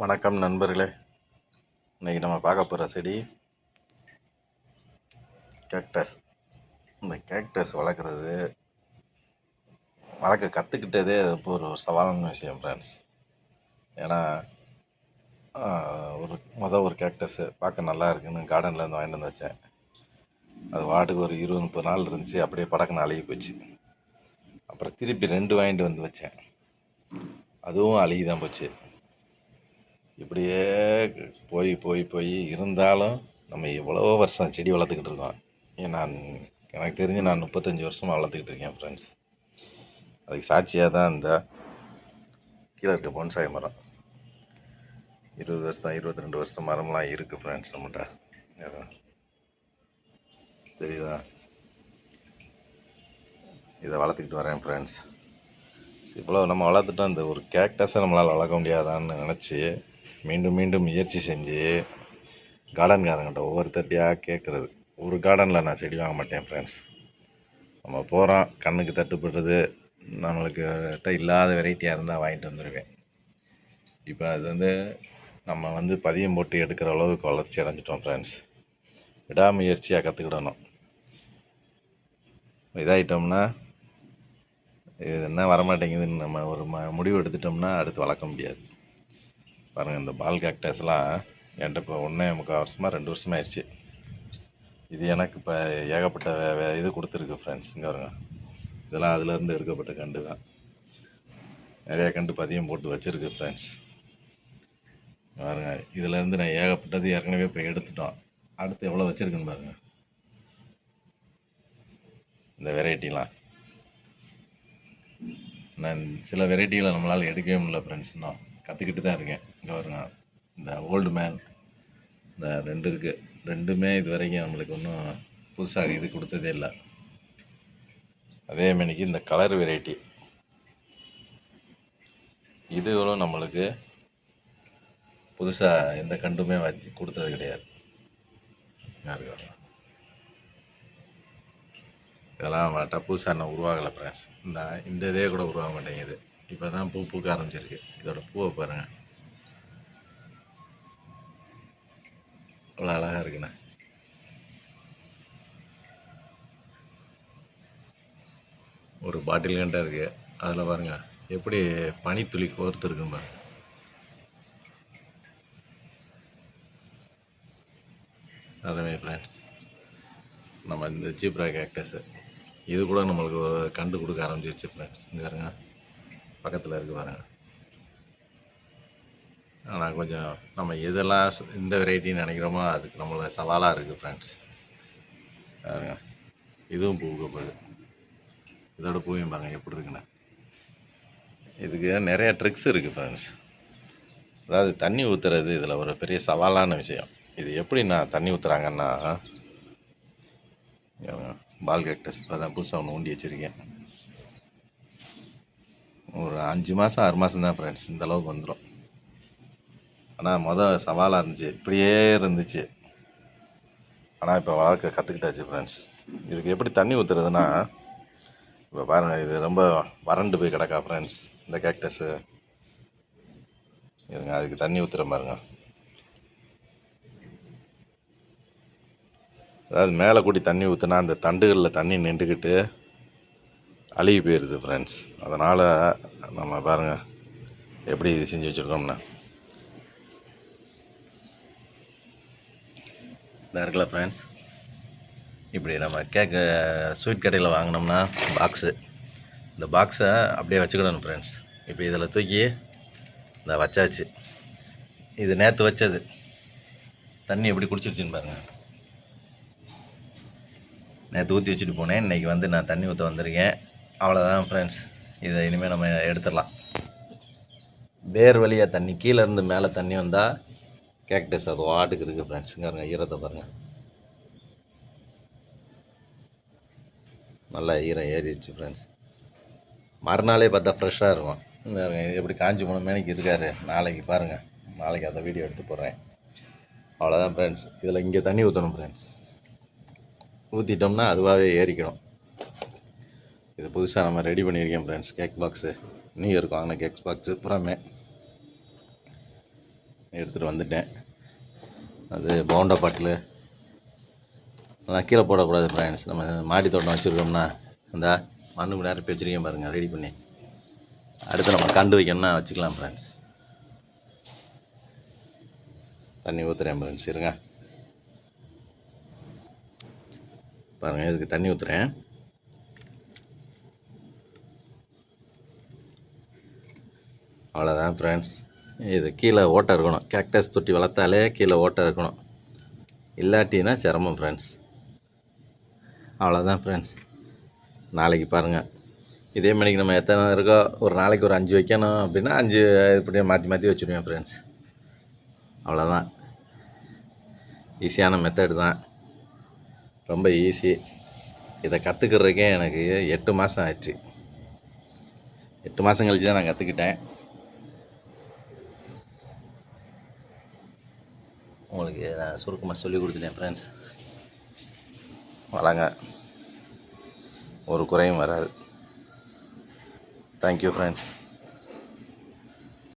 வணக்கம் நண்பர்களே. இன்னைக்கு நம்ம பார்க்க போகிற செடி கேக்டஸ் இந்த கேக்டஸ் வளர்க்குறது வளர்க்க கற்றுக்கிட்டதே இப்போ ஒரு சவாலான விஷயம் ஃப்ரெண்ட்ஸ் ஏன்னா ஒரு மொதல் ஒரு கேக்டஸ்ஸு பார்க்க நல்லா இருக்குன்னு கார்டன்லேருந்து வாங்கிட்டு வந்து வச்சேன். அது வாட்டுக்கு ஒரு இருபது முப்பது நாள் இருந்துச்சு அப்படியே படக்குன்னு அழுகி போச்சு. அப்புறம் திருப்பி ரெண்டு வாங்கிட்டு வந்து வச்சேன். அதுவும் அழுகி தான் போச்சு. இப்படியே போய் போய் போய் இருந்தாலும் நம்ம எவ்வளோ வருஷம் செடி வளர்த்துக்கிட்டு இருக்கோம். ஏன் நான் எனக்கு தெரிஞ்சு நான் முப்பத்தஞ்சு வருஷமாக வளர்த்துக்கிட்டு இருக்கேன் ஃப்ரெண்ட்ஸ் அதுக்கு சாட்சியாக தான் இந்த கீழே இருக்க பொன்சாய் மரம். இருபது வருஷம் இருபத்தி ரெண்டு வருஷம் மரம்லாம் இருக்குது ஃப்ரெண்ட்ஸ் நம்மகிட்ட. தெரியுதா? இதை வளர்த்துக்கிட்டு வரேன் ஃப்ரெண்ட்ஸ் இவ்வளோ நம்ம வளர்த்துட்டோம் இந்த ஒரு கேக்டஸை நம்மளால் வளர்க்க முடியாதான்னு நினச்சி மீண்டும் மீண்டும் முயற்சி செஞ்சு கார்டன்காரங்கிட்ட ஒவ்வொருத்தட்டியாக கேட்குறது ஒரு கார்டனில் நான் செடி வாங்க மாட்டேன் ஃப்ரெண்ட்ஸ் நம்ம போகிறோம் கண்ணுக்கு தட்டுப்படுறது நம்மளுக்கு கிட்ட இல்லாத வெரைட்டியாக இருந்தால் வாங்கிட்டு வந்துடுவேன் இப்போ அது வந்து நம்ம வந்து பதியம் போட்டு எடுக்கிற அளவுக்கு வளர்ச்சி அடைஞ்சிட்டோம் ஃப்ரெண்ட்ஸ் விடாமுயற்சியாக கற்றுக்கிடணும் இதாகிட்டோம்னா இது என்ன வரமாட்டேங்குதுன்னு நம்ம ஒரு ம முடிவு எடுத்துட்டோம்னா அடுத்து வளர்க்க முடியாது. பாருங்கள் இந்த பால் கேக்டஸ்லாம் என்கிட்ட இப்போ ஒன்றே முக்கால் வருஷமாக ரெண்டு வருஷமாக ஆயிடுச்சு. இது எனக்கு இப்போ ஏகப்பட்ட இது கொடுத்துருக்கு ஃப்ரெண்ட்ஸ் இங்கே வருங்க இதெல்லாம் அதுலேருந்து எடுக்கப்பட்ட கண்டு தான். நிறையா கண்டு பதியம் போட்டு வச்சுருக்கு ஃப்ரெண்ட்ஸ் பாருங்க இதுலேருந்து நான் ஏகப்பட்டது ஏற்கனவே இப்போ எடுத்துட்டோம். அடுத்து எவ்வளோ வச்சுருக்குன்னு பாருங்கள் இந்த வெரைட்டிலாம் நான் சில வெரைட்டிகளை நம்மளால் எடுக்கவே முடியல ஃப்ரெண்ட்ஸ் இன்னும். கற்றுக்கிட்டு தான் இருக்கேன் இங்கே இந்த ஓல்டு மேன் இந்த ரெண்டு இருக்குது ரெண்டுமே இது வரைக்கும் நம்மளுக்கு ஒன்றும் புதுசாக இது கொடுத்ததே இல்லை. அதே மணிக்கு இந்த கலர் வெரைட்டி இதுகளும் நம்மளுக்கு புதுசாக எந்த கண்டுமே வச்சு கொடுத்தது கிடையாது. இதெல்லாம் மாட்டா புதுசாக இன்னும் உருவாகலை ஃப்ரெண்ட்ஸ் இந்த இந்த இதே கூட உருவாக மாட்டேங்குது. இப்போ தான் பூ பூக்க ஆரம்பிச்சிருக்கு. இதோட பூவை பாருங்கள் அவ்வளோ அழகாக இருக்குண்ணே. ஒரு பாட்டில் கண்டா இருக்குது அதில் பாருங்கள் எப்படி பனித்துளி கோர்த்துருக்கும் இருக்குன்னு பாருங்க. அதுவே ஃப்ரெண்ட்ஸ் நம்ம இந்த ஜீப்ரா கேக்டஸு இது கூட நம்மளுக்கு கண்டு கொடுக்க ஆரம்பிச்சிருச்சு ஃப்ரெண்ட்ஸ் இங்கே இருங்க பக்கத்தில் இருக்கு பாருங்க. ஆனால் கொஞ்சம் நம்ம எதெல்லாம் இந்த வெரைட்டின்னு நினைக்கிறோமோ அதுக்கு நம்மளை சவாலாக இருக்குது ஃப்ரெண்ட்ஸ் பாருங்க. இதுவும் பூக்க போகுது இதோட பூவையும் பாருங்க எப்படி இருக்குண்ணே இதுக்கு நிறைய ட்ரிக்ஸ் இருக்குது ஃப்ரெண்ட்ஸ் அதாவது தண்ணி ஊற்றுறது இதில் ஒரு பெரிய சவாலான விஷயம். இது எப்படின்னா தண்ணி ஊற்றுறாங்கன்னா பால் கேக்டஸ் இப்போ தான் புதுசாக ஒன்று ஊண்டி வச்சுருக்கேன். ஒரு அஞ்சு மாதம் ஆறு மாதம் தான் ஃப்ரெண்ட்ஸ் இந்த அளவுக்கு வந்துடும் ஆனால் மொதல் சவாலாக இருந்துச்சு. இப்படியே இருந்துச்சு. ஆனால் இப்போ வளர்க்க கற்றுக்கிட்டாச்சு ஃப்ரெண்ட்ஸ் இதுக்கு எப்படி தண்ணி ஊற்றுறதுன்னா இப்போ பாருங்கள் இது ரொம்ப வறண்டு போய் கிடக்கா ஃப்ரெண்ட்ஸ் இந்த கேக்டஸு இருங்க அதுக்கு தண்ணி ஊற்றுற பாருங்க. அதாவது மேலே கூட்டி தண்ணி ஊற்றுனா அந்த தண்டுகளில் தண்ணி நின்றுக்கிட்டு அழுகி போயிடுது ஃப்ரெண்ட்ஸ் அதனால் நம்ம பாருங்கள் எப்படி இது செஞ்சு வச்சுருக்கோம்னா. இதாக இருக்குல்ல ஃப்ரெண்ட்ஸ் இப்படி நம்ம கேக்கு ஸ்வீட் கடையில் வாங்கினோம்னா பாக்ஸு இந்த பாக்ஸை அப்படியே வச்சுக்கிடணும் ஃப்ரெண்ட்ஸ் இப்போ இதில் தூக்கி இந்த வச்சாச்சு. இது நேற்று வச்சது. தண்ணி எப்படி குடிச்சிருச்சுன்னு பாருங்கள் நேற்று ஊற்றி வச்சுட்டு போனேன். இன்றைக்கி வந்து நான் தண்ணி ஊற்ற வந்திருக்கேன். அவ்வளோதான் ஃப்ரெண்ட்ஸ் இதை இனிமேல் நம்ம எடுத்துடலாம். வேர் வழியாக தண்ணி கீழேருந்து மேலே தண்ணி வந்தால் கேக்டஸ் அது வாட்டுக்கு இருக்குது ஃப்ரெண்ட்ஸுங்க ஈரத்தை பாருங்கள் நல்லா ஈரம் ஏறிடுச்சு ஃப்ரெண்ட்ஸ் மறுநாளே பார்த்தா ஃப்ரெஷ்ஷாக இருக்கும். பாருங்க, இது எப்படி காஞ்சி மூணு மணிக்கு இருக்காரு. நாளைக்கு பாருங்கள் நாளைக்கு அதை வீடியோ எடுத்து போடுறேன். அவ்வளோதான் ஃப்ரெண்ட்ஸ் இதில் இங்கே தண்ணி ஊற்றணும் ஃப்ரெண்ட்ஸ் ஊற்றிட்டோம்னா அதுவாகவே ஏறிக்கணும். இது புதுசாக நம்ம ரெடி பண்ணியிருக்கேன் ஃப்ரெண்ட்ஸ் கேக் பாக்ஸு நியூ இயர்க்கு வாங்கின கேக் பாக்ஸு புறமே. எடுத்துகிட்டு வந்துட்டேன். அது பவுண்டா பாட்டில். அதெல்லாம் கீழே போடக்கூடாது ஃப்ரெண்ட்ஸ் நம்ம மாடி தோட்டம் வச்சுருக்கோம்னா அந்த மண்ணுக்கு நேரம் வச்சுருக்கேன் பாருங்கள் ரெடி பண்ணி. அடுத்து நம்ம கண்டு வைக்கணும்னா வச்சுக்கலாம் ஃப்ரெண்ட்ஸ் தண்ணி ஊற்றுறேன் ஃப்ரெண்ட்ஸ் இருங்க. பாருங்கள் இதுக்கு தண்ணி ஊற்றுறேன் அவ்வளோதான் ஃப்ரெண்ட்ஸ் இது கீழே ஓட்டை இருக்கணும். கேக்டஸ் தொட்டி வளர்த்தாலே கீழே ஓட்டை இருக்கணும். இல்லாட்டினா சிரமம் ஃப்ரெண்ட்ஸ் அவ்வளோதான் ஃப்ரெண்ட்ஸ் நாளைக்கு பாருங்கள் இதே மணிக்கு நம்ம எத்தனை இருக்கோ ஒரு நாளைக்கு ஒரு அஞ்சு வைக்கணும் அப்படின்னா அஞ்சு இப்படி மாற்றி மாற்றி வச்சுருவேன் ஃப்ரெண்ட்ஸ் அவ்வளோதான் ஈஸியான மெத்தடு தான். ரொம்ப ஈஸி இதை கற்றுக்கிறதுக்கே எனக்கு எட்டு மாதம் ஆயிடுச்சு. எட்டு மாதம் கழிச்சு தான் நான் கற்றுக்கிட்டேன் உங்களுக்கு நான் சுருக்கமாக சொல்லி கொடுத்துட்டேன் ஃப்ரெண்ட்ஸ் வளங்க. ஒரு குறையும் வராது. Thank you friends